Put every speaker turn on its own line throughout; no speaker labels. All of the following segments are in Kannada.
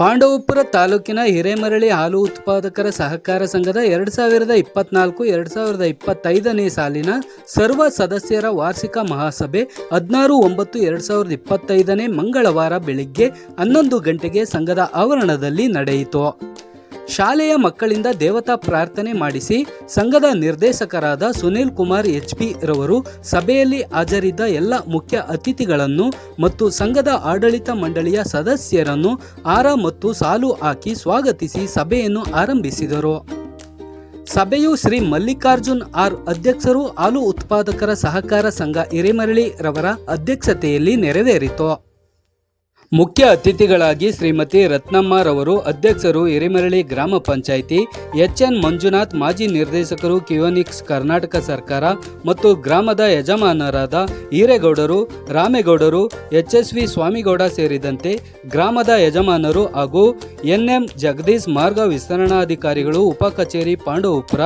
ಪಾಂಡವಪುರ ತಾಲೂಕಿನ ಹಿರೇಮರಳಿ ಹಾಲು ಉತ್ಪಾದಕರ ಸಹಕಾರ ಸಂಘದ ಎರಡು ಸಾವಿರದ ಇಪ್ಪತ್ನಾಲ್ಕು, ಎರಡು ಸಾವಿರದ ಇಪ್ಪತ್ತೈದನೇ ಸಾಲಿನ ಸರ್ವ ಸದಸ್ಯರ ವಾರ್ಷಿಕ ಮಹಾಸಭೆ ಹದಿನಾರು ಒಂಬತ್ತು, ಎರಡು ಸಾವಿರದ ಇಪ್ಪತ್ತೈದನೇ ಮಂಗಳವಾರ ಬೆಳಿಗ್ಗೆ ಹನ್ನೊಂದು ಗಂಟೆಗೆ ಸಂಘದ ಆವರಣದಲ್ಲಿ ನಡೆಯಿತು. ಶಾಲೆಯ ಮಕ್ಕಳಿಂದ ದೇವತಾ ಪ್ರಾರ್ಥನೆ ಮಾಡಿಸಿ ಸಂಘದ ನಿರ್ದೇಶಕರಾದ ಸುನೀಲ್ ಕುಮಾರ್ ಎಚ್ ಪಿ ರವರು ಸಭೆಯಲ್ಲಿ ಹಾಜರಿದ್ದ ಎಲ್ಲ ಮುಖ್ಯ ಅತಿಥಿಗಳನ್ನು ಮತ್ತು ಸಂಘದ ಆಡಳಿತ ಮಂಡಳಿಯ ಸದಸ್ಯರನ್ನು ಆರ ಮತ್ತು ಸಾಲು ಹಾಕಿ ಸ್ವಾಗತಿಸಿ ಸಭೆಯನ್ನು ಆರಂಭಿಸಿದರು. ಸಭೆಯು ಶ್ರೀ ಮಲ್ಲಿಕಾರ್ಜುನ್ ಆರ್ ಅಧ್ಯಕ್ಷರು ಹಾಲು ಉತ್ಪಾದಕರ ಸಹಕಾರ ಸಂಘ ಹಿರೇಮರಳಿ ರವರ ಅಧ್ಯಕ್ಷತೆಯಲ್ಲಿ ನೆರವೇರಿತು. ಮುಖ್ಯ ಅತಿಥಿಗಳಾಗಿ ಶ್ರೀಮತಿ ರತ್ನಮ್ಮರವರು ಅಧ್ಯಕ್ಷರು ಹಿರೇಮರಳಿ ಗ್ರಾಮ ಪಂಚಾಯಿತಿ, ಎಚ್ಎನ್ ಮಂಜುನಾಥ್ ಮಾಜಿ ನಿರ್ದೇಶಕರು ಕಿಯೋನಿಕ್ಸ್ ಕರ್ನಾಟಕ ಸರ್ಕಾರ ಮತ್ತು ಗ್ರಾಮದ ಯಜಮಾನರಾದ ಈರೇಗೌಡರು, ರಾಮೇಗೌಡರು, ಎಚ್ಎಸ್ವಿ ಸ್ವಾಮಿಗೌಡ ಸೇರಿದಂತೆ ಗ್ರಾಮದ ಯಜಮಾನರು ಹಾಗೂ ಎನ್ಎಂ ಜಗದೀಶ್ ಮಾರ್ಗ ವಿಸ್ತರಣಾಧಿಕಾರಿಗಳು, ಉಪ ಕಚೇರಿ ಪಾಂಡವಪುರ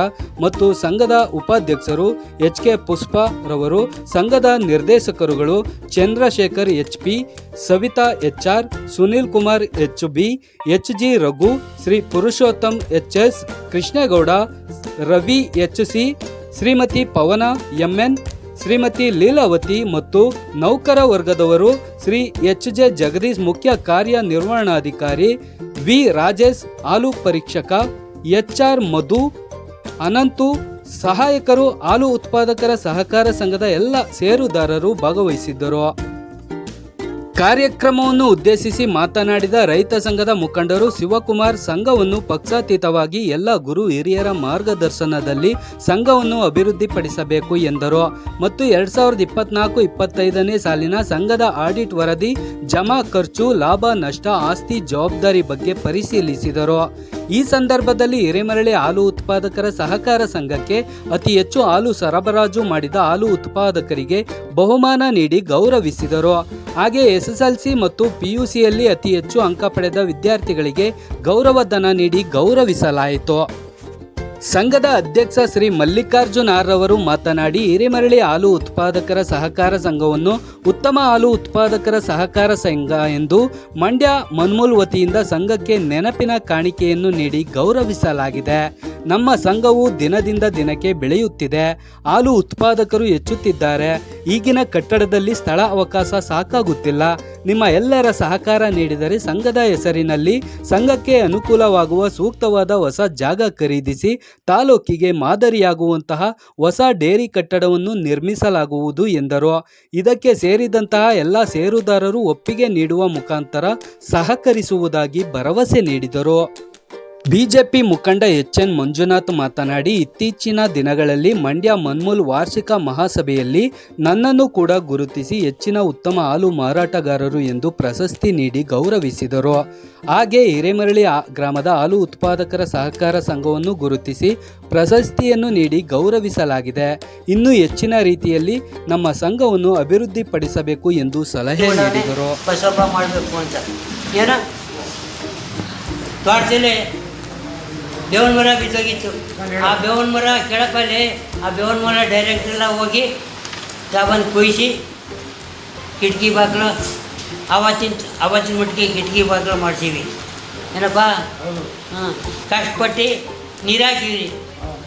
ಮತ್ತು ಸಂಘದ ಉಪಾಧ್ಯಕ್ಷರು ಎಚ್ ಕೆ ಪುಷ್ಪ ಸಂಘದ ನಿರ್ದೇಶಕರುಗಳು Chandrashekar H P Savitha H R Sunil Kumar H B H G Raghu, Shri Purushottam H S Krishnegowda, Ravi H C Shrimati Pavana, MN, Shrimati Leelavati ಮತ್ತು ನೌಕರ ವರ್ಗದವರು ಶ್ರೀ ಎಚ್ ಜೆ ಜಗದೀಶ್ ಮುಖ್ಯ ಕಾರ್ಯನಿರ್ವಹಣಾಧಿಕಾರಿ ವಿ ರಾಜೇಶ್, ಹಾಲು ಪರೀಕ್ಷಕ ಎಚ್ ಆರ್ ಮಧು, ಅನಂತು, ಸಹಾಯಕರು, ಹಾಲು ಉತ್ಪಾದಕರ ಸಹಕಾರ ಸಂಘದ ಎಲ್ಲ ಷೇರುದಾರರು ಭಾಗವಹಿಸಿದ್ದರು. ಕಾರ್ಯಕ್ರಮವನ್ನು ಉದ್ದೇಶಿಸಿ ಮಾತನಾಡಿದ ರೈತ ಸಂಘದ ಮುಖಂಡರು ಶಿವಕುಮಾರ್, ಸಂಘವನ್ನು ಪಕ್ಷಾತೀತವಾಗಿ ಎಲ್ಲ ಗುರು ಹಿರಿಯರ ಮಾರ್ಗದರ್ಶನದಲ್ಲಿ ಸಂಘವನ್ನು ಅಭಿವೃದ್ಧಿಪಡಿಸಬೇಕು ಎಂದರು. ಮತ್ತು ಎರಡ್ ಸಾವಿರದ ಇಪ್ಪತ್ನಾಲ್ಕು ಇಪ್ಪತ್ತೈದನೇ ಸಾಲಿನ ಸಂಘದ ಆಡಿಟ್ ವರದಿ, ಜಮಾ ಖರ್ಚು, ಲಾಭ, ನಷ್ಟ, ಆಸ್ತಿ, ಜವಾಬ್ದಾರಿ ಬಗ್ಗೆ ಪರಿಶೀಲಿಸಿದರು. ಈ ಸಂದರ್ಭದಲ್ಲಿ ಹಿರೇಮರಳಿ ಹಾಲು ಉತ್ಪಾದಕರ ಸಹಕಾರ ಸಂಘಕ್ಕೆ ಅತಿ ಹೆಚ್ಚು ಹಾಲು ಸರಬರಾಜು ಮಾಡಿದ ಹಾಲು ಉತ್ಪಾದಕರಿಗೆ ಬಹುಮಾನ ನೀಡಿ ಗೌರವಿಸಿದರು. ಹಾಗೆ ಎಸ್ಎಸ್ಎಲ್ಸಿ ಮತ್ತು ಪಿಯುಸಿಯಲ್ಲಿ ಅತಿ ಹೆಚ್ಚು ಅಂಕ ಪಡೆದ ವಿದ್ಯಾರ್ಥಿಗಳಿಗೆ ಗೌರವಧನ ನೀಡಿ ಗೌರವಿಸಲಾಯಿತು. ಸಂಘದ ಅಧ್ಯಕ್ಷ ಶ್ರೀ ಮಲ್ಲಿಕಾರ್ಜುನ್ ಆರ್ ರವರು ಮಾತನಾಡಿ, ಹಿರೇಮರಳಿ ಹಾಲು ಉತ್ಪಾದಕರ ಸಹಕಾರ ಸಂಘವನ್ನು ಉತ್ತಮ ಹಾಲು ಉತ್ಪಾದಕರ ಸಹಕಾರ ಸಂಘ ಎಂದು ಮಂಡ್ಯ ಮನ್ಮೂಲ್ ವತಿಯಿಂದ ಸಂಘಕ್ಕೆ ನೆನಪಿನ ಕಾಣಿಕೆಯನ್ನು ನೀಡಿ ಗೌರವಿಸಲಾಗಿದೆ. ನಮ್ಮ ಸಂಘವು ದಿನದಿಂದ ದಿನಕ್ಕೆ ಬೆಳೆಯುತ್ತಿದೆ. ಹಾಲು ಉತ್ಪಾದಕರು ಹೆಚ್ಚುತ್ತಿದ್ದಾರೆ. ಈಗಿನ ಕಟ್ಟಡದಲ್ಲಿ ಸ್ಥಳ ಅವಕಾಶ ಸಾಕಾಗುತ್ತಿಲ್ಲ. ನಿಮ್ಮ ಎಲ್ಲರ ಸಹಕಾರ ನೀಡಿದರೆ ಸಂಘದ ಹೆಸರಿನಲ್ಲಿ ಸಂಘಕ್ಕೆ ಅನುಕೂಲವಾಗುವ ಸೂಕ್ತವಾದ ಹೊಸ ಜಾಗ ಖರೀದಿಸಿ ತಾಲೂಕಿಗೆ ಮಾದರಿಯಾಗುವಂತಹ ಹೊಸ ಡೇರಿ ಕಟ್ಟಡವನ್ನು ನಿರ್ಮಿಸಲಾಗುವುದು ಎಂದರು. ಇದಕ್ಕೆ ಸೇರಿದಂತಹ ಎಲ್ಲ ಷೇರುದಾರರು ಒಪ್ಪಿಗೆ ನೀಡುವ ಮುಖಾಂತರ ಸಹಕರಿಸುವುದಾಗಿ ಭರವಸೆ ನೀಡಿದರು. ಬಿಜೆಪಿ ಮುಖಂಡ ಎಚ್ ಎನ್ ಮಂಜುನಾಥ್ ಮಾತನಾಡಿ ಇತ್ತೀಚಿನ ದಿನಗಳಲ್ಲಿ ಮಂಡ್ಯ ಮನ್ಮೂಲ್ ವಾರ್ಷಿಕ ಮಹಾಸಭೆಯಲ್ಲಿ ನನ್ನನ್ನು ಕೂಡ ಗುರುತಿಸಿ ಹೆಚ್ಚಿನ ಉತ್ತಮ ಹಾಲು ಮಾರಾಟಗಾರರು ಎಂದು ಪ್ರಶಸ್ತಿ ನೀಡಿ ಗೌರವಿಸಿದರು. ಹಾಗೆ ಹಿರೇಮರಳಿ ಗ್ರಾಮದ ಹಾಲು ಉತ್ಪಾದಕರ ಸಹಕಾರ ಸಂಘವನ್ನು ಗುರುತಿಸಿ ಪ್ರಶಸ್ತಿಯನ್ನು ನೀಡಿ ಗೌರವಿಸಲಾಗಿದೆ. ಇನ್ನೂ ಹೆಚ್ಚಿನ ರೀತಿಯಲ್ಲಿ ನಮ್ಮ ಸಂಘವನ್ನು ಅಭಿವೃದ್ಧಿಪಡಿಸಬೇಕು ಎಂದು ಸಲಹೆ ನೀಡಿದರು.
ಬೇವಿನ ಮರ ಬಿದ್ದೋಗಿತ್ತು. ಆ ಬೇವನ ಮರ ಕೆಳಕಲ್ಲಿ ಆ ಬೇವನ ಮರ ಡೈರೆಕ್ಟ್ರೆಲ್ಲ ಹೋಗಿ ಸಾಬನ್ ಕೊಯ್ಸಿ ಕಿಟಕಿ ಬಾಗಿಲು ಆವತ್ತಿನ ಆವತ್ತಿನ ಮಟ್ಟಿಗೆ ಕಿಟಕಿ ಬಾಗಿಲು ಮಾಡ್ತೀವಿ ಏನಪ್ಪ? ಹಾಂ ಕಷ್ಟಪಟ್ಟು ನೀರು ಹಾಕಿವಿ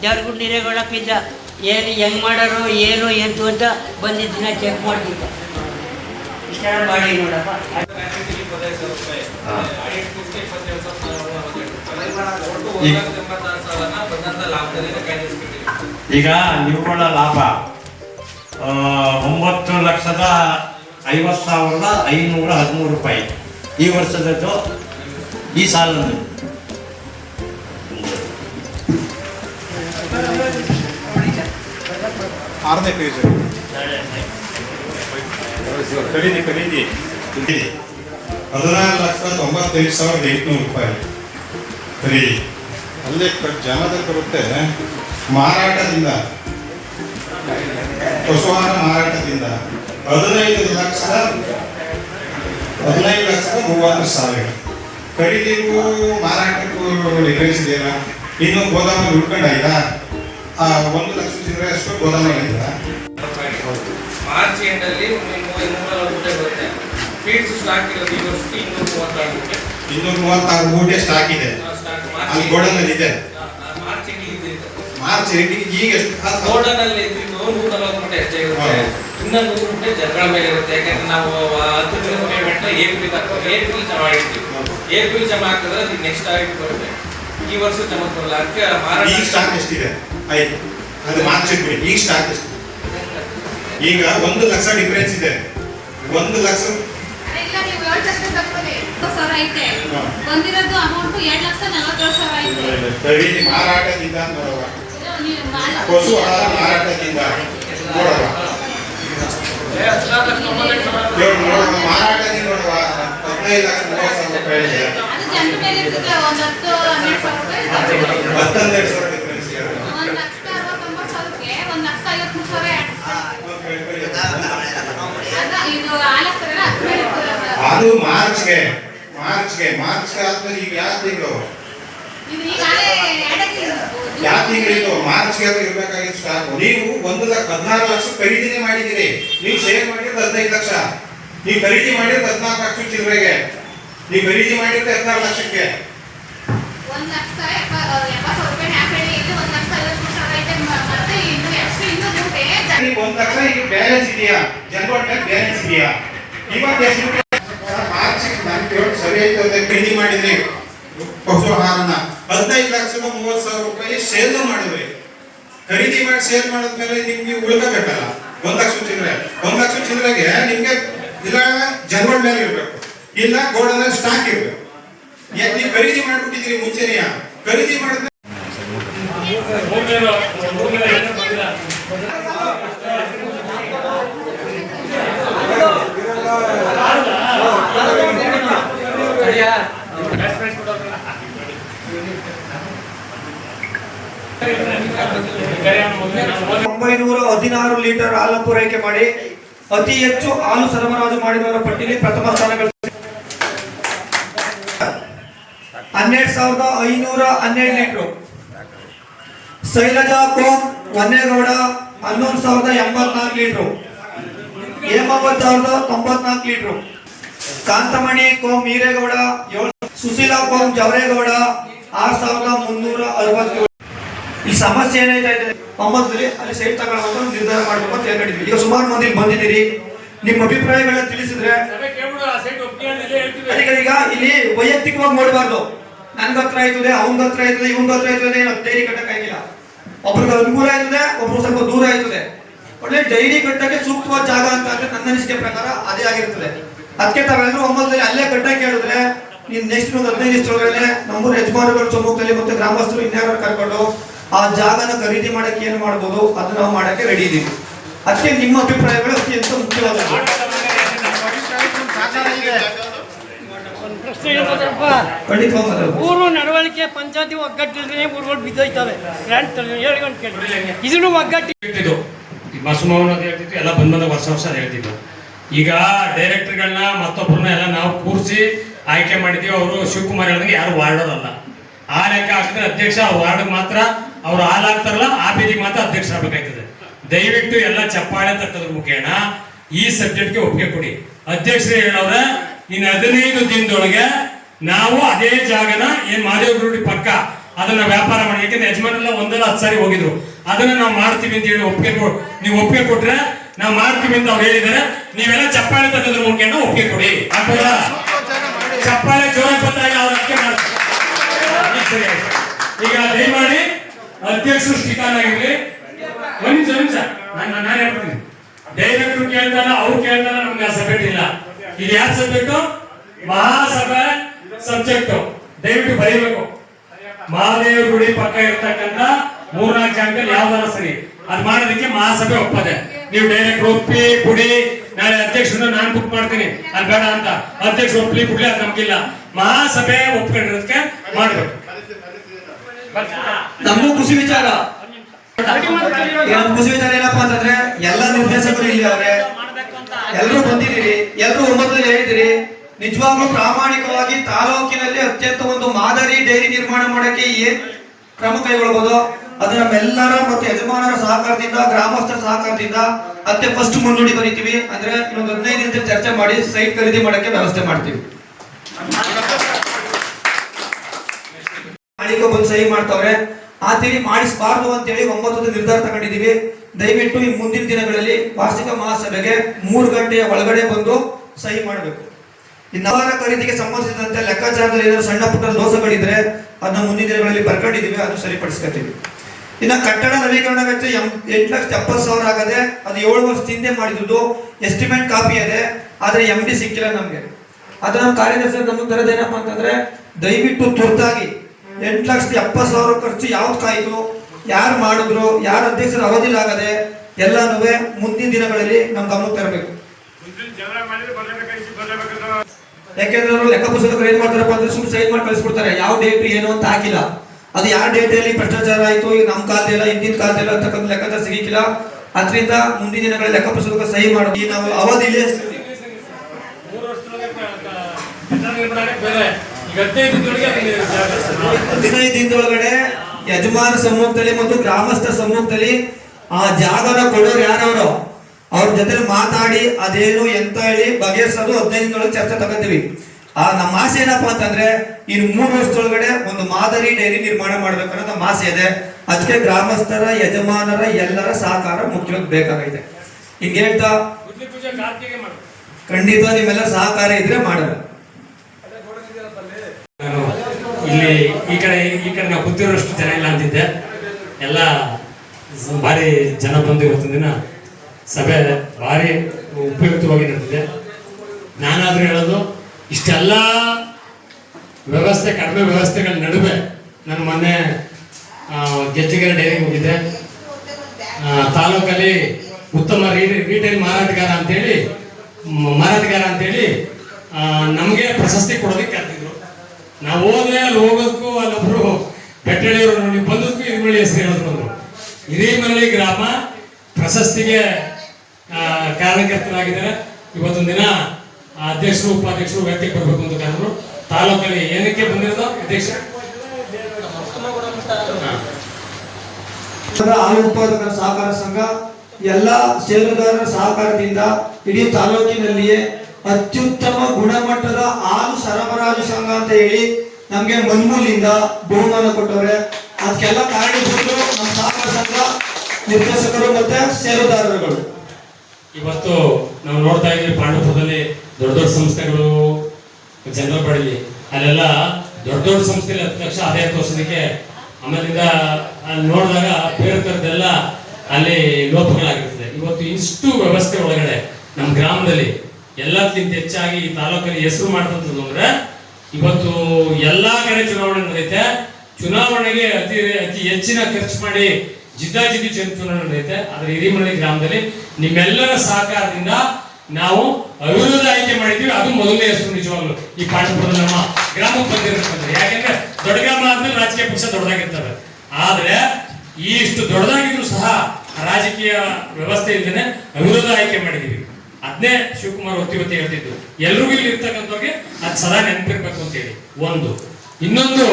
ದೇವ್ರಿಗೂ ನೀರೇ ಕೊಡಕ್ಕಿದ್ದ ಏನು ಹೆಂಗೆ ಮಾಡೋರು ಏನು ಎಂತು ಅಂತ ಬಂದಿದ್ದ ದಿನ ಚೆಕ್ ಮಾಡ್ತಿದ್ದ. ಇಷ್ಟ ಮಾಡಿ ನೋಡಪ್ಪ.
ಈಗ ನಿವ್ವಳ ಲಾಭ ಒಂಬತ್ತು ಲಕ್ಷದ ಐವತ್ತು ಸಾವಿರದ ಐನೂರ ಹದಿಮೂರು ರೂಪಾಯಿ. ಈ ವರ್ಷದದ್ದು ಈ ಸಾಲದ
ಆರನೇ ಪೇಜ್. ಖರೀದಿ. ಖರೀದಿ.
ಹದಿನಾರು ಲಕ್ಷದ ತೊಂಬತ್ತೈದು ಸಾವಿರದ ಎಂಟುನೂರು ರೂಪಾಯಿ. ಖರೀದಿ
ಅಲ್ಲೇ ಜನದಲ್ಲಿ ಬರುತ್ತೆ
ಮಾರಾಟದಿಂದ. ಹೊಸವಾರ ಮಾರಾಟದಿಂದ. ಹದಿನೈದು ಲಕ್ಷದ ಹದಿನೈದು ಲಕ್ಷದ ಮೂವತ್ತು ಸಾವಿರ. ಖರೀದಿಗೂ ಮಾರಾಟಕ್ಕೂ ನಿರ್ವಹಿಸಿದ್ದೀರಾ ಇನ್ನು ಗೋದಾಮಲ್ಲಿ ಉಳ್ಕೊಂಡಾಯ್ತಾ ಆ ಒಂದು ಲಕ್ಷ ಚಿಲ್ಲರೆ ಅಷ್ಟು ಗೋದಾಮಲ್ಲಿಲ್ಲ
ಮಾರ್ಚ್ ಎಂಡಲ್ಲಿ ನೂರ ನೂರ ನಲವತ್ತು ರೂಪಾಯಿ ಬರುತ್ತೆ. ಫೀಡ್ಸ್ ಸ್ಟಾಕ್ ಇರೋದು ಈ ವರ್ಷಕ್ಕೆ ಇನ್ನೂರ ಮೂವತ್ತಾರು ರೂಪಾಯಿ
ಇನ್ನೂರ ಮೂವತ್ತಾರು ಮೂಟೆ ಸ್ಟಾಕ್ ಇದೆ. ಅಲ್ಲಿ ಗೋಡನಲ್ಲಿ ಇದೆ. ಮಾರ್ಚ್ ಎಂಡಿಗೆ ಈಗ ಎಷ್ಟು ಅಲ್ಲಿ
ಗೋಡನಲ್ಲಿ ಇದ್ದಿದ್ದು ನೂರ ನಲವತ್ತು ಮೂಟೆ ಅಷ್ಟೇ ಇರುತ್ತೆ. ಇನ್ನ ನೂರು ಮೂಟೆ ಜನಗಳ ಮೇಲೆ ಇರುತ್ತೆ. ಯಾಕಂದ್ರೆ ನಾವು ಹತ್ತು ದಿನದ ಪೇಮೆಂಟ್ ಏಪ್ರಿಲ್ ಹಾಕ್ತೀವಿ ಏಪ್ರಿಲ್ ಜಮಾ ಇಡ್ತೀವಿ ಏಪ್ರಿಲ್ ಜಮಾ ಹಾಕಿದ್ರೆ ಅದು ನೆಕ್ಸ್ಟ್ ಆಗಿ ಬರುತ್ತೆ. ಈ ವರ್ಷ ಜಮಾ ಬರಲ್ಲ. ಅದಕ್ಕೆ ಮಾರಾಟ
ಈಗ ಸ್ಟಾಕ್ ಎಷ್ಟಿದೆ? ಆಯ್ತು ಅದು ಮಾರ್ಚ್ ಬಿಡಿ ಈಗ ಸ್ಟಾಕ್ ಎಷ್ಟು ಈಗ ಒಂದು ಲಕ್ಷ ಡಿಫರೆನ್ಸ್ ಇದೆ. ಒಂದು ಲಕ್ಷ
ಸಾವಿರ ಐತೆ. ಬಂದಿರೋದು ಅಮೌಂಟ್ ಎರಡು ಲಕ್ಷ ನಲವತ್ತೇಳು ಸಾವಿರ ಐತೆ.
ಖರೀದಿ ಮಾರಾಟದಿಂದ ಪಶು ಆಹಾರ ಮಾರಾಟದಿಂದ ನೋಡುವ ಮಾರಾಟದಿಂದ ನೋಡುವ ಹದಿನೈದು ಲಕ್ಷ ಮೂವತ್ತು ಸಾವಿರ ರೂಪಾಯಿ
ಅದು ಜನರ ಮೇಲೆ ಇರ್ತದೆ ಒಂದು ಹತ್ತು ಹನ್ನೆರಡು ಸಾವಿರ ರೂಪಾಯಿ ಇದೆ.
ಹತ್ತೊಂದೆರಡು ಸಾವಿರ ಡಿಫರೆನ್ಸ್ ಇದೆ
ಒಂದು ಲಕ್ಷ ಅರವತ್ತೊಂಬತ್ತು ಸಾವಿರಕ್ಕೆ ಒಂದು ಲಕ್ಷ ಐವತ್ಮೂರು ಸಾವಿರ ಅದ ಇದು ಹಾಲಾಗ್ತಾರಲ್ಲ ಅದ್ರ ಮೇಲೆ ಇರ್ತದೆ ಅದು.
ಮಾರ್ಚ್ಗೆ ಮಾರ್ಚ್ಗೆ ಮಾರ್ಚ್ ಆದ್ಮೇಲೆ ಈಗ ಯಾವ ತಿಂಗಳು? ಯಾವ ತಿಂಗಳಿದ್ದು ಮಾರ್ಚ್ಗೆ ಅದು ಇರ್ಬೇಕಾಗಿತ್ತು ಸ್ಟಾಕ್ ನೀವು ಒಂದು ಲಕ್ಷ ಹದಿನಾರು ಲಕ್ಷ ಖರೀದಿನೇ ಮಾಡಿದ್ದೀರಿ. ನೀವು ಸೇವ್ ಮಾಡಿದ್ರೆ ಹದಿನೈದು ಲಕ್ಷ. ನೀವು ಖರೀದಿ ಮಾಡಿದ್ರೆ ಹದಿನಾಲ್ಕು ಲಕ್ಷ ಚಿಲ್ಲರೆಗೆ. ನೀವು ಖರೀದಿ ಮಾಡಿದ್ರೆ ಹದಿನಾರು ಲಕ್ಷಕ್ಕೆ.
ಒಂದು ಲಕ್ಷ
ಈಗ ಬ್ಯಾಲೆನ್ಸ್ ಇದೆಯಾ? ಮೇಲೆ ಬ್ಯಾಲೆನ್ಸ್ ಇದೆಯಾ? ಇವತ್ತು ಎಷ್ಟು ಖರೀದಿ ಮಾಡಿದ್ರಿ ಪಶು ಆಹಾರನ ಹದಿನೈದು ಲಕ್ಷದ ಮೂವತ್ತು ಸಾವಿರ ರೂಪಾಯಿ ಸೇಲ್ ಮಾಡಿದ್ರಿ. ಖರೀದಿ ಮಾಡಿ ಸೇಲ್ ಮಾಡಿದ್ಮೇಲೆ ನಿಮ್ಗೆ ಉಳ್ಕೋಬೇಕಲ್ಲ. ಒಂದ್ ಲಕ್ಷ ಚಿಲ್ಲರೆ. ಒಂದ್ ಲಕ್ಷ ಚಿಲ್ಲರೆಗೆ ನಿಮ್ಗೆ ಇಲ್ಲ ಜನರಲ್ ಮೇಲೆ ಇರ್ಬೇಕು. ಇಲ್ಲ ಗೋಡನ ಸ್ಟಾಕ್ ಇರ್ಬೇಕು. ನೀವು ಖರೀದಿ ಮಾಡ್ಬಿಟ್ಟಿದ್ರಿ ಮುಂಚೆನೆಯ. ಖರೀದಿ ಮಾಡಿದ್ಮೇಲೆ
ಒಂಬೈನೂರ ಹದಿನಾರು ಲೀಟರ್ ಹಾಲು ಪೂರೈಕೆ ಮಾಡಿ, ಅತಿ ಹೆಚ್ಚು ಹಾಲು ಸರಬರಾಜು ಮಾಡಿದವರ ಪಟ್ಟಿಯಲ್ಲಿ ಪ್ರಥಮ ಸ್ಥಾನ ಗಳಿಸಿದೆ. ಹನ್ನೆರಡು ಸಾವಿರದ ಐನೂರ ಹನ್ನೆರಡು ಲೀಟರ್. ಶೈಲಜಾ ಕೋಮ್ ವನ್ನೇಗೌಡ ಹನ್ನೊಂದು ಸಾವಿರದ ಎಂಬತ್ನಾಲ್ಕು ಲೀಟರ್. ಹೇಮಾವತ್ ಸಾವಿರದ ತೊಂಬತ್ನಾಲ್ಕು ಲೀಟರ್. ಕಾಂತಮಣಿ ಕೋಮ್ ಹೀರೇಗೌಡ ಸುಶೀಲಾ ಕೋಮ್, ಜವರೇಗೌಡ, ಆರು ಸಾವಿರದ ಮುನ್ನೂರ ಅರವತ್ತೇಳು ಈ ಸಮಸ್ಯೆ ಏನಾಯ್ತಾ ಇದೆ? ಒಂಬತ್ತರಲ್ಲಿ ಅಲ್ಲಿ ಸೈಟ್ ತಗೊಳ್ಬೇಕು ನಿರ್ಧಾರ ಮಾಡಬೇಕು ಅಂತ ಹೇಳಿದ್ವಿ ಈಗ ಸುಮಾರು ಮಂದಿ ಬಂದಿದ್ದೀರಿ. ನಿಮ್ಮ ಅಭಿಪ್ರಾಯಗಳನ್ನ ತಿಳಿಸಿದ್ರೆ ಅದಕ್ಕೆ ಈಗ ಇಲ್ಲಿ ವೈಯಕ್ತಿಕವಾಗಿ ನೋಡಬಾರ್ದು. ನನ್ಗ ಹತ್ರ ಆಯ್ತದೆ ಅವನ ಹತ್ರ ಆಯ್ತದೆ ಇವನ್ ಹತ್ರ ಆಯ್ತದೆ ನಾವು ಡೈರಿ ಕಟ್ಟಕ್ಕಾಗಿಲ್ಲ ಒಬ್ರಿಗೆ ಅನುಕೂಲ ಆಯ್ತದೆ ಒಬ್ರು ಸ್ವಲ್ಪ ದೂರ ಆಯ್ತದೆ. ಒಳ್ಳೆ ಡೈರಿ ಕಟ್ಟಕ್ಕೆ ಸೂಕ್ತವಾದ ಜಾಗ ಅಂತ ಅಂದ್ರೆ ನನ್ನ ಅನಿಸಿಕೆ ಪ್ರಕಾರ ಅದೇ ಆಗಿರ್ತದೆ. ಅದಕ್ಕೆ ತಾವೆಲ್ಲರೂ ಒಂಬತ್ತಲ್ಲಿ ಅಲ್ಲೇ ಕಟ್ಟಕ್ಕೆ ಹೇಳಿದ್ರೆ ನೀನ್ ನೆಕ್ಸ್ಟ್ ಒಂದು ಹದಿನೈದು ಇಷ್ಟೊಳಗಡೆ ನಮ್ಮೂರ ಯಜಮಾನಗಳು ಸಮ್ಮುಖದಲ್ಲಿ ಮತ್ತೆ ಗ್ರಾಮಸ್ಥರು ಇನ್ಯಾರು ಕರ್ಕೊಂಡು ಆ ಜಾಗನ ಖರೀದಿ ಮಾಡಕ್ಕೆ ಏನು ಮಾಡ್ಬೋದು? ಅದು ನಾವು ಮಾಡಕ್ಕೆ ರೆಡಿ ಇದೀವಿ. ಅದಕ್ಕೆ ನಿಮ್ಮ ಅಭಿಪ್ರಾಯಗಳು ಅತ್ಯಂತ ಮುಖ್ಯವಾದದ್ದು?
ಪ್ರಶ್ನೆ ಏನಪ್ಪ
ಖಂಡಿತವಾಗಿ
ಊರು ನಡವಳಿಕೆ ಪಂಚಾಯತಿ ಒಗ್ಗಟ್ಟಿಲ್ದೇ ಊರುಗಳು ಬಿದ್ದೋಯ್ತವೆ. ಕೇಳಿ. ಇದನ್ನು ಒಗ್ಗಟ್ಟು
ಹೇಳ್ತಿದ್ದು. ಬಸವನ ಹೇಳ್ತಿತ್ತು ಎಲ್ಲ ಬಂದ ಬಂದ ವರ್ಷ ವರ್ಷ ಅದ್ ಹೇಳ್ತಿದ್ದು. ಈಗ ಡೈರೆಕ್ಟರ್ಗಳನ್ನ ಮತ್ತೊಬ್ಬರನ್ನ ಎಲ್ಲ ನಾವು ಕೂರಿಸಿ ಆಯ್ಕೆ ಮಾಡಿದೀವಿ ಅವರು ಶಿವಕುಮಾರ್ ಹೇಳಿದಂಗೆ ಯಾರು ವಾರ್ಡರ್ ಅಲ್ಲ ಆ ಲೆಕ್ಕ ಹಾಕಿದ್ರೆ ಅಧ್ಯಕ್ಷ ಆ ವಾರ್ಡ್ ಮಾತ್ರ ಅವ್ರು ಹಾಲಾಗ್ತಾರಲ್ಲ ಆ ಬೀದಿಗೆ ಮಾತ್ರ ಅಧ್ಯಕ್ಷ ಆಗ್ಬೇಕಾಯ್ತದೆ. ದಯವಿಟ್ಟು ಎಲ್ಲ ಚಪ್ಪಾಳೆ ತಟ್ಟದ್ರ ಮುಖೇನ ಈ ಸಬ್ಜೆಕ್ಟ್ಗೆ ಒಪ್ಪಿಗೆ ಕೊಡಿ. ಅಧ್ಯಕ್ಷರೇ ಹೇಳವ್ರೆ, ಇನ್ನು ಹದಿನೈದು ದಿನದೊಳಗೆ ನಾವು ಅದೇ ಜಾಗನ ಏನ್ ಮಾದೇವ ಗುರುಡಿ ಪಕ್ಕ, ಅದನ್ನ ವ್ಯಾಪಾರ ಮಾಡಿ, ಯಾಕಂದ್ರೆ ಒಂದಲ್ಲ ಹತ್ತು ಸಾರಿ ಹೋಗಿದ್ರು. ಅದನ್ನ ನಾವು ಮಾಡ್ತೀವಿ ಅಂತ ಹೇಳಿ ಒಪ್ಪಿಗೆ ನೀವು ಒಪ್ಪಿಗೆ ಕೊಟ್ರೆ ನಾವು ಮಾಡ್ತೀವಿ ಅಂತ ಅವ್ರು ಹೇಳಿದಾರೆ. ನೀವೆಲ್ಲ ಚಪ್ಪಾಳೆ ತಟ್ಟದ್ರ ಮುಖೇನ ಒಪ್ಪಿಗೆ ಕೊಡಿ? ಚಪ್ಪಾಳೆ ಜೋರಾಗಿ ಬಂದಾಗ ಅವ್ರ ಅದಕ್ಕೆ ಮಾಡ್ತಾರೆ. ಈಗ ದಯಮಾಡಿ ಅಧ್ಯಕ್ಷರು ಶ್ರೀಕಾಂತ್ ಆಗಿರ್ಲಿ ಒಂದ್ ನಿಮಿಷ ನಿಮಿಷ. ನಾನು ನಾನು ಹೇಳ್ತೀನಿ ಡೈರೆಕ್ಟ್ರು ಕೇಳ್ತಾನ ಅವ್ರು ಕೇಳ್ತಾನ ನಮ್ಗೆ ಆ ಸಬ್ಜೆಕ್ಟ್ ಇಲ್ಲ. ಇದು ಯಾವ ಸಬ್ಜೆಕ್ಟ್? ಮಹಾಸಭೆ ಸಬ್ಜೆಕ್ಟ್. ದಯವಿಟ್ಟು ಬರೀಬೇಕು. ಮಹಾದೇವ ಗುಡಿ ಪಕ್ಕ ಇರ್ತಕ್ಕಂತ ಮೂರ್ನಾಲ್ಕು ಜಾಗದಲ್ಲಿ ಯಾವ್ದಾರ ಸರಿ. ಅದ್ ಮಾಡೋದಕ್ಕೆ ಮಹಾಸಭೆ ಒಪ್ಪದೆ. ನೀವು ಡೈರೆಕ್ಟ್ ಒಪ್ಪಿ, ಗುಡಿ, ನಾಳೆ ಅಧ್ಯಕ್ಷರನ್ನ ನಾನು ಬುಕ್ ಮಾಡ್ತೀನಿ. ಅದ್ ಬೇಡ ಅಂತ. ಅಧ್ಯಕ್ಷ ಒಪ್ಲಿ, ಬಿಡ್ಲಿ, ಅದು ನಮ್ಗಿಲ್ಲ. ಮಹಾಸಭೆ ಒಪ್ಕೊಂಡಿರೋದಕ್ಕೆ ಮಾಡ್ಬೇಕು.
ನಮಗೂ ಖುಷಿ ವಿಚಾರ. ಖುಷಿ ವಿಚಾರ ಏನಪ್ಪಾ ಅಂತಂದ್ರೆ, ಎಲ್ಲ ನಿರ್ದೇಶಕರು ಇಲ್ಲಿ ಅವ್ರೆ. ಎಲ್ಲರೂ ಬಂದಿದ್ದೀರಿ ಎಲ್ಲರೂ ಒಂಬತ್ತರಲ್ಲಿ ಹೇಳಿದಿರಿ ನಿಜವಾಗ್ಲೂ ಪ್ರಾಮಾಣಿಕವಾಗಿ ತಾಲೂಕಿನಲ್ಲಿ ಅತ್ಯಂತ ಒಂದು ಮಾದರಿ ಡೈರಿ ನಿರ್ಮಾಣ ಮಾಡಕ್ಕೆ ಏನ್ ಕ್ರಮ ಕೈಗೊಳ್ಬೋದು. ಅದು ನಮ್ಮೆಲ್ಲರ ಮತ್ತು ಯಜಮಾನರ ಸಹಕಾರದಿಂದ, ಗ್ರಾಮಸ್ಥರ ಸಹಕಾರದಿಂದ ಅತ್ತೆ ಫಸ್ಟ್ ಮುನ್ನುಡಿ ಬರಿತೀವಿ. ಅಂದ್ರೆ ಇನ್ನೊಂದು ಹದಿನೈದು ದಿನದಲ್ಲಿ ಚರ್ಚೆ ಮಾಡಿ ಸೈಟ್ ಖರೀದಿ ಮಾಡಕ್ಕೆ ವ್ಯವಸ್ಥೆ ಮಾಡ್ತೀವಿ. ಮಾಲೀಕ ಬಂದು ಸಹಿ ಮಾಡ್ತವ್ರೆ. ಆ ತೀರಿ ಮಾಡಿಸಬಾರ್ದು ಅಂತೇಳಿ ಒಂಬತ್ತು ನಿರ್ಧಾರ ತಗೊಂಡಿದ್ದೀವಿ. ದಯವಿಟ್ಟು ಈ ಮುಂದಿನ ದಿನಗಳಲ್ಲಿ ವಾರ್ಷಿಕ ಮಹಾಸಭೆಗೆ ಮೂರು ಗಂಟೆಯ ಒಳಗಡೆ ಬಂದು ಸಹಿ ಮಾಡಬೇಕು. ನವಾರ ಖರೀದಿಗೆ ಸಂಬಂಧಿಸಿದಂತೆ ಲೆಕ್ಕಾಚಾರದಲ್ಲಿ ಏನಾದ್ರು ಸಣ್ಣ ಪುಟ್ಟ ದೋಷಗಳಿದ್ರೆ ಅದನ್ನ ಮುಂದಿನ ದಿನಗಳಲ್ಲಿ ಬರ್ಕೊಂಡಿದ್ದೀವಿ ಅದು ಸರಿಪಡಿಸ್ಕೊತೀವಿ. ಇನ್ನ ಕಟ್ಟಡ ನವೀಕರಣ ವೆಚ್ಚ ಎಂಟು ಲಕ್ಷ ಎಪ್ಪತ್ತು ಸಾವಿರ ಆಗದೆ ಅದು ಏಳು ವರ್ಷ ಹಿಂದೆ ಮಾಡಿದ್ದು, ಎಸ್ಟಿಮೇಟ್ ಕಾಪಿ ಇದೆ ಆದರೆ ಎಂ ಡಿ ಸಿಕ್ಕಿಲ್ಲ ನಮ್ಗೆ. ನಮ್ಮ ಕಾರ್ಯದರ್ಶಿ ನಮಗೆ ತರದೇನಪ್ಪ ಅಂತಂದ್ರೆ, ದಯವಿಟ್ಟು ತುರ್ತಾಗಿ ಎಂಟು ಲಕ್ಷದ ಎಪ್ಪತ್ತು ಸಾವಿರ ಖರ್ಚು ಯಾವ್ದು ಕಾಯ್ತು ಯಾರು ಮಾಡಿದ್ರು ಯಾರ ಅಧ್ಯಕ್ಷರ ಅವಧಿಲಾಗದೆ ಎಲ್ಲನೂ ಮುಂದಿನ ದಿನಗಳಲ್ಲಿ ನಮ್ಮ ಗಮನಕ್ಕೆ ತರಬೇಕು ಯಾಕೆಂದ್ರೆ ಅವರು ಲೆಕ್ಕ ಪುಸ್ತಕ ಏನ್ ಮಾಡ್ತಾರಪ್ಪ ಅಂದ್ರೆ ಸುಮ್ಮನೆ ಸೈನ್ ಮಾಡಿ ಕಳಿಸ್ಕೊಡ್ತಾರೆ ಯಾವ ಡೇಟ್ ಏನು ಅಂತ ಹಾಕಿಲ್ಲ ಅದು ಯಾವ ಡೇಟ್ ಅಲ್ಲಿ ಭ್ರಷ್ಟಾಚಾರ ಆಯ್ತು ಈಗ ನಮ್ಮ ಕಾಲದಲ್ಲ ಹಿಂದಿನ ಕಾಲದಲ್ಲ ಅಂತಕ್ಕಂಥ ಲೆಕ್ಕಾಚಾರ ಸಿಗಿಕ್ಕಿಲ್ಲ ಅದರಿಂದ ಮುಂದಿನ ದಿನಗಳ ಲೆಕ್ಕ ಪುಸ್ತಕ ಸಹಿ ಮಾಡಿ ನಾವು ಅವಧಿ
ಹದಿನೈದು
ದಿನದೊಳಗಡೆ ಯಜಮಾನ ಸಮ್ಮುಖದಲ್ಲಿ ಮತ್ತು ಗ್ರಾಮಸ್ಥ ಸಮ್ಮುಖದಲ್ಲಿ ಆ ಜಾಗನ ಕೊಡೋರು ಯಾರವರು? ಅವ್ರ ಜೊತೆ ಮಾತಾಡಿ ಅದೇನು ಎಂತ ಹೇಳಿ ಬಗೆಹರಿಸೋದು ಹದಿನೈದು ದಿನದೊಳಗೆ ಚರ್ಚೆ ತಗೋತೀವಿ. ಆ, ನಮ್ಮ ಆಸೆ ಏನಪ್ಪಾ ಅಂತಂದ್ರೆ ಇನ್ನು ಮೂರು ವರ್ಷದೊಳಗಡೆ ಒಂದು ಮಾದರಿ ಡೈರಿ ನಿರ್ಮಾಣ ಮಾಡ್ಬೇಕು ಅನ್ನೋದು ನಮ್ಮ ಆಸೆ ಇದೆ. ಅದಕ್ಕೆ ಗ್ರಾಮಸ್ಥರ, ಯಜಮಾನರ, ಎಲ್ಲರ ಸಹಕಾರ ಮುಖ್ಯವಾಗಿ ಬೇಕಾಗೈತೆ. ಹಿಂಗೆ ಹೇಳ್ತಾ, ಖಂಡಿತ ನಿಮ್ಮೆಲ್ಲ ಸಹಕಾರ ಇದ್ರೆ ಮಾಡೋಣ
ನಾನು ಇಲ್ಲಿ ಈ ಕಡೆ ಈ ಕಡೆ ನಾವು ಕೂತಿರೋಷ್ಟು ಜನ ಇಲ್ಲ ಅಂತಿದ್ದೆ. ಎಲ್ಲ ಭಾರಿ ಜನ ಬಂದು ಇವತ್ತಿನ ದಿನ ಸಭೆ ಭಾರಿ ಉಪಯುಕ್ತವಾಗಿ ನಡೆದಿದೆ. ನಾನಾದರೂ ಹೇಳೋದು, ಇಷ್ಟೆಲ್ಲ ವ್ಯವಸ್ಥೆ, ಕಡಿಮೆ ವ್ಯವಸ್ಥೆಗಳ ನಡುವೆ ನಾನು ಮೊನ್ನೆ ಗೆಜ್ಜೆಗೆರೆ ಡೈರಿಗೆ ಹೋಗಿದ್ದೆ. ತಾಲೂಕಲ್ಲಿ ಉತ್ತಮ ರಿಟೇಲ್ ಮಾರಾಟಗಾರ ಅಂತೇಳಿ ಮಾರಾಟಗಾರ ಅಂತೇಳಿ ನಮಗೆ ಪ್ರಶಸ್ತಿ ಕೊಡೋದಕ್ಕೆ ಕರೆದಿದ್ರು. ನಾವು ಹೋದ್ರೆ ಅಲ್ಲಿ ಹೋಗೋದಕ್ಕೂ ಅಲ್ಲೊಬ್ರು ಬೆಟ್ಟಳಿಯವರು ನೋಡಿ, ಬಂದಕ್ಕೂ ಇರುಮಳಿ ಹೆಸರು ಹೇಳಿದ್ರು ಅಂದ್ರು ಹಿರೇಮರಳಿ ಗ್ರಾಮ ಪ್ರಶಸ್ತಿಗೆ ಕಾರ್ಯಕರ್ತರಾಗಿದ್ದಾರೆ. ಇವತ್ತೊಂದು ದಿನ ಅಧ್ಯಕ್ಷರು, ಉಪಾಧ್ಯಕ್ಷರು ವ್ಯಕ್ತಿ ಕೊಡಬೇಕು ಅಂತ ಕಾರಣರು. ತಾಲೂಕಲ್ಲಿ ಏನಕ್ಕೆ ಬಂದಿರೋದು ಅಧ್ಯಕ್ಷ?
ಹಾಲು ಉತ್ಪಾದಕರ ಸಹಕಾರ ಸಂಘ, ಎಲ್ಲ ಷೇರುದಾರರ ಸಹಕಾರದಿಂದ ಇಡೀ ತಾಲೂಕಿನಲ್ಲಿಯೇ ಅತ್ಯುತ್ತಮ ಗುಣಮಟ್ಟದ ಹಾಲು ಸರಬರಾಜು ಸಂಘ ಅಂತ ಹೇಳಿ ನಮ್ಗೆ ಮನ್ಮೂಲಿಂದ ಬಹುಮಾನ ಕೊಟ್ಟವ್ರೆ. ಅದಕ್ಕೆಲ್ಲ ಕಾರಣೀಭೂತರು ನಮ್ಮ ಸಹಕಾರ ಸಂಘ, ನಿರ್ದೇಶಕರು ಮತ್ತೆ ಸೇವೆದಾರರುಗಳು.
ಇವತ್ತು ನಾವು ನೋಡ್ತಾ ಇದ್ದೀವಿ ಪಾಂಡವಪುರದಲ್ಲಿ ದೊಡ್ಡ ದೊಡ್ಡ ಸಂಸ್ಥೆಗಳು ಜನರಲ್ ಬಡಲಿ ಅಲ್ಲೆಲ್ಲ ದೊಡ್ಡ ದೊಡ್ಡ ಸಂಸ್ಥೆಯಲ್ಲಿ ಹತ್ತು ಲಕ್ಷ ಆದಾಯ ತೋರಿಸೋದಕ್ಕೆ ಆಮೇಲಿಂದ ಅಲ್ಲಿ ನೋಡಿದಾಗ ಬೇರೆ ಥರದ್ದೆಲ್ಲ ಅಲ್ಲಿ ಲೋಪಗಳಾಗಿರ್ತದೆ. ಇವತ್ತು ಇಷ್ಟು ವ್ಯವಸ್ಥೆ ಒಳಗಡೆ ನಮ್ಮ ಗ್ರಾಮದಲ್ಲಿ ಎಲ್ಲಕ್ಕಿಂತ ಹೆಚ್ಚಾಗಿ ಈ ತಾಲೂಕಲ್ಲಿ ಹೆಸರು ಮಾಡ್ತಂಥದ್ದು ಅಂದ್ರೆ, ಇವತ್ತು ಎಲ್ಲಾ ಕಡೆ ಚುನಾವಣೆ ನಡೆಯುತ್ತೆ. ಚುನಾವಣೆಗೆ ಅತಿ ಅತಿ ಹೆಚ್ಚಿನ ಖರ್ಚು ಮಾಡಿ ಜಿದ್ದಾಜಿದ್ದಿ ಚುನಾವಣೆ ನಡೆಯುತ್ತೆ. ಆದ್ರೆ ಹಿರಿಮನೆ ಗ್ರಾಮದಲ್ಲಿ ನಿಮ್ಮೆಲ್ಲರ ಸಹಕಾರದಿಂದ ನಾವು ಅವಿರೋಧ ಆಯ್ಕೆ ಮಾಡಿದ್ವಿ ಅದು ಮೊದಲನೇ ಹೆಸರು ನಿಜವಾಗ್ಲು ಈ ಪಾಂಡವಪುರ ನಮ್ಮ ಗ್ರಾಮಕ್ಕೆ ಬಂದಿರಬೇಕಂದ್ರೆ ಯಾಕೆಂದ್ರೆ ದೊಡ್ಡ ಗ್ರಾಮ ಆದ್ಮೇಲೆ ರಾಜಕೀಯ ಪಕ್ಷ ದೊಡ್ಡದಾಗಿರ್ತವೆ. ಆದ್ರೆ ಈ ಇಷ್ಟು ದೊಡ್ಡದಾಗಿದ್ರು ಸಹ ರಾಜಕೀಯ ವ್ಯವಸ್ಥೆ ಇಲ್ದೇನೆ ಅವಿರೋಧ ಆಯ್ಕೆ ಮಾಡಿದೀವಿ ಅದನ್ನೇ ಶಿವಕುಮಾರ್ ಒತ್ತಿ ಒತ್ತಿ ಹೇಳ್ತಿದ್ದು. ಎಲ್ರಿಗೂ ಇಲ್ಲಿ ಇರ್ತಕ್ಕಂಥವ್ರಿಗೆ ಅದು ಸದಾ ನೆನಪಿರ್ಬೇಕು ಅಂತ ಹೇಳಿ. ಒಂದು. ಇನ್ನೊಂದು,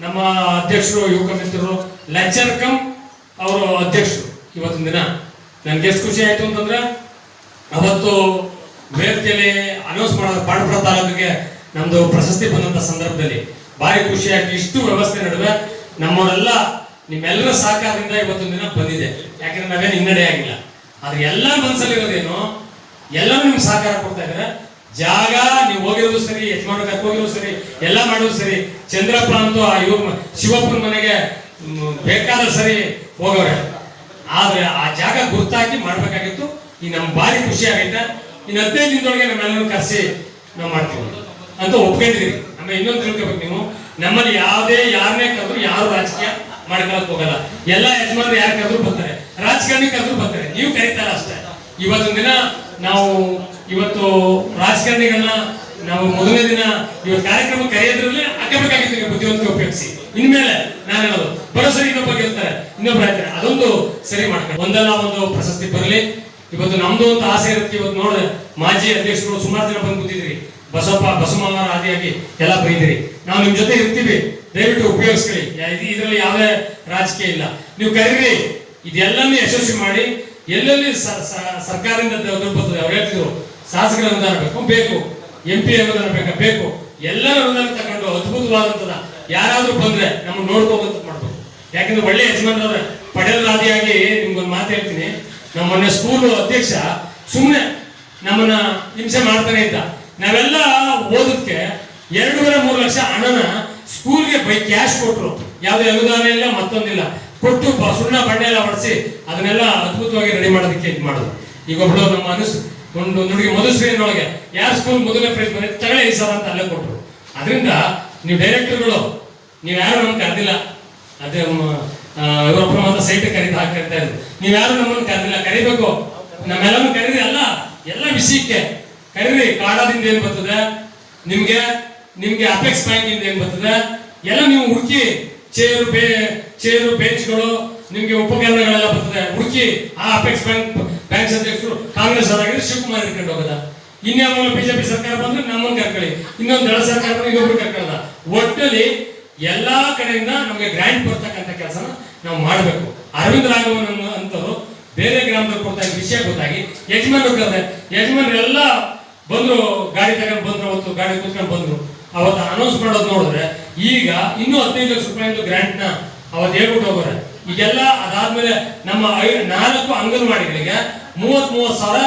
ನಮ್ಮ ಅಧ್ಯಕ್ಷರು, ಯುವಕ ಮಿತ್ರರು ಲೆಕ್ಚರ್ ಕಮ್ ಅವರ ಅಧ್ಯಕ್ಷರು ಇವತ್ತಿನ ದಿನ. ನನ್ಗೆ ಎಷ್ಟು ಖುಷಿ ಆಯ್ತು ಅಂತಂದ್ರೆ, ಅವತ್ತು ವೇದಿಕೆಯಲ್ಲಿ ಅನೌನ್ಸ್ ಮಾಡೋದು ಪಾಂಡಪುರ ತಾಲೂಕಿಗೆ ನಮ್ದು ಪ್ರಶಸ್ತಿ ಬಂದಂತ ಸಂದರ್ಭದಲ್ಲಿ ಭಾರಿ ಖುಷಿಯಾಗಿ ಇಷ್ಟು ವ್ಯವಸ್ಥೆ ನಡುವೆ ನಮ್ಮವರೆಲ್ಲ, ನಿಮ್ಮೆಲ್ಲರ ಸಹಕಾರದಿಂದ ಇವತ್ತೊಂದು ದಿನ ಬಂದಿದೆ. ಯಾಕಂದ್ರೆ ನಾವೇನು ಹಿನ್ನಡೆ ಆಗಿಲ್ಲ. ಆದ್ರೆ ಎಲ್ಲ ಮನಸ್ಸಲ್ಲಿರೋದೇನು ಎಲ್ಲರೂ ನಿಮ್ಗೆ ಸಹಕಾರ ಕೊಡ್ತಾ ಇದ್ದಾರೆ. ಜಾಗ, ನೀವು ಹೋಗಿರೋದು ಸರಿ ಯಜಮಾನ ಹೋಗಿರೋದು ಸರಿ, ಎಲ್ಲ ಮಾಡೋದು ಸರಿ. ಚಂದ್ರಪ್ಪ ಅಂತೂ ಆ ಮ- ಶಿವಪ್ಪನ ಮನೆಗೆ ಬೇಕಾದ ಸರಿ ಹೋಗೋರೆ ಆದ್ರೆ ಆ ಜಾಗ ಗುರ್ತಾಕಿ ಮಾಡ್ಬೇಕಾಗಿತ್ತು. ಈ ನಮ್ ಭಾರಿ ಖುಷಿ ಆಗೈತೆ. ಇನ್ನು ಹದಿನೈದು ದಿನದೊಳಗೆ ನಮ್ಮೆಲ್ಲರೂ ಕರೆಸಿ ನಾವು ಮಾಡ್ತೀವಿ. ಅಂತ ಒಪ್ಕೊಂಡಿದ್ರಿ ಆಮೇಲೆ ಇನ್ನೊಂದು ತಿಳ್ಕೊಬೇಕು ನೀವು. ನಮ್ಮಲ್ಲಿ ಯಾವುದೇ ಯಾರನ್ನೇ ಕರೆದ್ರು ಯಾರು ರಾಜಕೀಯ ಮಾಡ್ಕೊಳಕ್ ಹೋಗಲ್ಲ. ಎಲ್ಲ ಯಜಮಾನರು ಯಾರು ಕರೆದ್ರು ಬರ್ತಾರೆ. ರಾಜಕಾರಣಿ ಕರೆದ್ರು ಬರ್ತಾರೆ. ನೀವು ಕರೀತಾರ ಅಷ್ಟೇ. ಇವತ್ತೊಂದು ದಿನ ನಾವು ಇವತ್ತು ರಾಜಕಾರಣಿಗಳನ್ನ ನಾವು ಮೊದಲನೇ ದಿನ ಇವತ್ತು ಕಾರ್ಯಕ್ರಮ ಕರೆಯೋದ್ರಲ್ಲೇ ನೀವು ಬುದ್ಧಿವಂತಿಕೆ ಉಪಯೋಗಿಸಿ. ಇನ್ಮೇಲೆ ನಾನು ಹೇಳೋದು ಬರೋಸರಿ ಇನ್ನೊಬ್ಬ ಗೆಲ್ತಾರೆ, ಇನ್ನೊಬ್ರು ಹೇಳ್ತಾರೆ ಅದೊಂದು ಸರಿ ಮಾಡ್ತಾರೆ. ಒಂದಲ್ಲ ಒಂದು ಪ್ರಶಸ್ತಿ ಬರಲಿ. ಇವತ್ತು ನಮ್ದು ಅಂತ ಆಸೆ ಇರುತ್ತೆ. ಇವತ್ತು ನೋಡಿದ್ರೆ ಮಾಜಿ ಅಧ್ಯಕ್ಷರು ಸುಮಾರು ಜನ ಬಂದು ಕೂತಿದ್ರಿ. ಬಸಪ್ಪ ಬಸವಣ್ಣವರ ಆದಿಯಾಗಿ ಎಲ್ಲ ಬೈದಿರಿ ನಾವು ನಿಮ್ ಜೊತೆ ಇರ್ತೀವಿ. ದಯವಿಟ್ಟು ಉಪಯೋಗಿಸ್ಕೊಳ್ಳಿ. ಇದರಲ್ಲಿ ಯಾವುದೇ ರಾಜಕೀಯ ಇಲ್ಲ. ನೀವು ಕರೀರಿ. ಇದೆಲ್ಲನೂ ಯಶಸ್ವಿ ಮಾಡಿ. ಎಲ್ಲೆಲ್ಲಿ ಸರ್ಕಾರದಿಂದ ದೊರಕುತ್ತದೆ ಅವ್ರು ಹೇಳ್ತಿದ್ರು, ಶಾಸಕರ ಅನುದಾನ ಬೇಕು ಬೇಕು ಎಂ ಪಿ ಅನುದಾನ ಬೇಕಾ? ಬೇಕು. ಎಲ್ಲರ ಅನುದಾನ ತಗೊಂಡು ಅದ್ಭುತವಾದಂತದ ಯಾರಾದ್ರೂ ಬಂದ್ರೆ ನಮ್ಗೆ ನೋಡ್ಕೋಬೇಕಂತ ಮಾಡ್ಬೇಕು. ಯಾಕಂದ್ರೆ ಒಳ್ಳೆ ಯಜಮಾನ್ರವ್ರೆ ಪಡೆಯಲಾದಿಯಾಗಿ ನಿಮ್ಗೊಂದು ಮಾತು ಹೇಳ್ತೀನಿ. ನಮ್ಮ ಮೊನ್ನೆ ಸ್ಕೂಲ್ ಅಧ್ಯಕ್ಷ ಸುಮ್ಮನೆ ನಮ್ಮನ್ನ ಹಿಂಸೆ ಮಾಡ್ತಾನೆ ಇದ್ದ. ನಾವೆಲ್ಲ ಓದಕ್ಕೆ ಎರಡೂವರೆ ಮೂರು ಲಕ್ಷ ಹಣನ ಸ್ಕೂಲ್ಗೆ ಬೈ ಕ್ಯಾಶ್ ಕೊಟ್ರು. ಯಾವುದೇ ಅನುದಾನ ಇಲ್ಲ, ಮತ್ತೊಂದಿಲ್ಲ. ಕೊಟ್ಟು ಸುಣ್ಣ ಬಂಡೆ ಎಲ್ಲ ಹೊಡೆಸಿ ಅದನ್ನೆಲ್ಲ ಅದ್ಭುತವಾಗಿ ರೆಡಿ ಮಾಡೋದಕ್ಕೆ ಇದು ಮಾಡೋದು. ಈಗ ಒಬ್ಳು ನಮ್ಮ ಮನಸ್ಸು ಒಂದು ನುಡುಗಿ ಮಧುಶ್ರೀನೊಳಗೆ, ಯಾರು ಸ್ಕೂಲ್ ಮೊದಲನೇ ಪ್ರೈಸ್ ಬಂದ್ರೆ ತಗೊಳ್ಳಿ ಈ ಅಂತ ಅಲ್ಲೇ ಕೊಟ್ಟರು ಅದರಿಂದ ನೀವು ಡೈರೆಕ್ಟರ್ಗಳು ನೀವು ಯಾರು ನಮ್ಗೆ ಕರೆದಿಲ್ಲ. ಅದೇ ಇವರೊಬ್ಬರು ಮಾತ್ರ ಸೈಟ್ ಕರೀತಾ ಹಾಕಿ ಕರಿತಾ ಇದ್ರು ನೀವು ಯಾರು ನಮ್ಮನ್ನು ಕರೆದಿಲ್ಲ, ಕರಿಬೇಕು. ನಮ್ಮೆಲ್ಲರೂ ಕರೀರಿ ಅಲ್ಲ, ಎಲ್ಲ ವಿಷಯಕ್ಕೆ ಕರೀರಿ. ಕಾಡಾದಿಂದ ಏನು ಬರ್ತದೆ? ನಿಮಗೆ ನಿಮಗೆ ಅಪೆಕ್ಸ್ ಬ್ಯಾಂಕಿಂದ ಏನ್ ಬರ್ತದೆ? ಎಲ್ಲ ನೀವು ಹುಡುಕಿ ಚೇರು ಬೇ, ಚೇರು ಬೆಂಚ್ಗಳು, ನಿಮ್ಗೆ ಉಪಕರಣಗಳೆಲ್ಲ ಬರ್ತದೆ. ಹುಡುಕಿ ಆ ಅಪೆಕ್ಸ್ ಬ್ಯಾಂಕ್ ಬ್ಯಾಂಕ್ ಅಧ್ಯಕ್ಷರು ಕಾಂಗ್ರೆಸ್ ಅವರಾಗಿದ್ರೆ ಶಿವಕುಮಾರ್ ಇಟ್ಕೊಂಡು ಹೋಗದ? ಇನ್ಯಾವಾಗ ಬಿಜೆಪಿ ಸರ್ಕಾರ ಬಂದ್ರೆ ನಮ್ಮನ್ನು ಕರ್ಕೊಳ್ಳಿ. ಇನ್ನೊಂದು ದಳ ಸರ್ಕಾರ ಬಂದ್ರೆ ಇನ್ನೊಬ್ರು ಕರ್ಕೊಳ್ಳಲ್ಲ. ಒಟ್ಟಲ್ಲಿ ಎಲ್ಲಾ ಕಡೆಯಿಂದ ನಮಗೆ ಗ್ರ್ಯಾಂಟ್ ಬರ್ತಕ್ಕಂಥ ಕೆಲಸನ ನಾವು ಮಾಡಬೇಕು. ಅರವಿಂದ ರಾಘವನ್ ಅಂತವರು ಬೇರೆ ಗ್ರಾಮದಲ್ಲಿ ಕೊಡ್ತಾ ವಿಷಯ ಗೊತ್ತಾಗಿ, ಯಜಮಾನ್ರು ಕರೆದೆ ಯಜಮಾನ್ರೆಲ್ಲ ಬಂದ್ರು, ಗಾಡಿ ತಗೊಂಡು ಬಂದ್ರು, ಅವತ್ತು ಗಾಡಿ ಕೂತ್ಕೊಂಡು ಬಂದ್ರು. ಅವತ್ತು ಅನೌನ್ಸ್ ಮಾಡೋದು ನೋಡಿದ್ರೆ ಈಗ ಇನ್ನೂ ಹದಿನೈದು ಲಕ್ಷ ರೂಪಾಯಿ ಗ್ರಾಂಟ್ನ ಅವತ್ತು ಹೇಳ್ಬಿಟ್ಟು ಹೋಗೋರೆ. ಈಗೆಲ್ಲ ಅದಾದ್ಮೇಲೆ ನಮ್ಮ ಐ- ನಾಲ್ಕು ಅಂಗನವಾಡಿಗಳಿಗೆ ಮೂವತ್ ಮೂವತ್ ಸಾವಿರ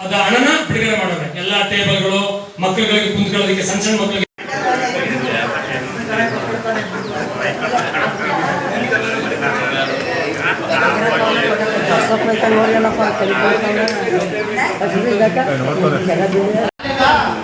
ಅದ ಹಣನ ಬಿಡುಗಡೆ ಮಾಡೋರೆ. ಎಲ್ಲಾ ಟೇಬಲ್ಗಳು ಮಕ್ಕಳುಗಳಿಗೆ ಕುಂತ್ಕೊಳ್ಳೋದಕ್ಕೆ ಸಣ್ಣ ಸಣ್ಣ ಮಕ್ಕಳಿಗೆ.
ನೋಡಿ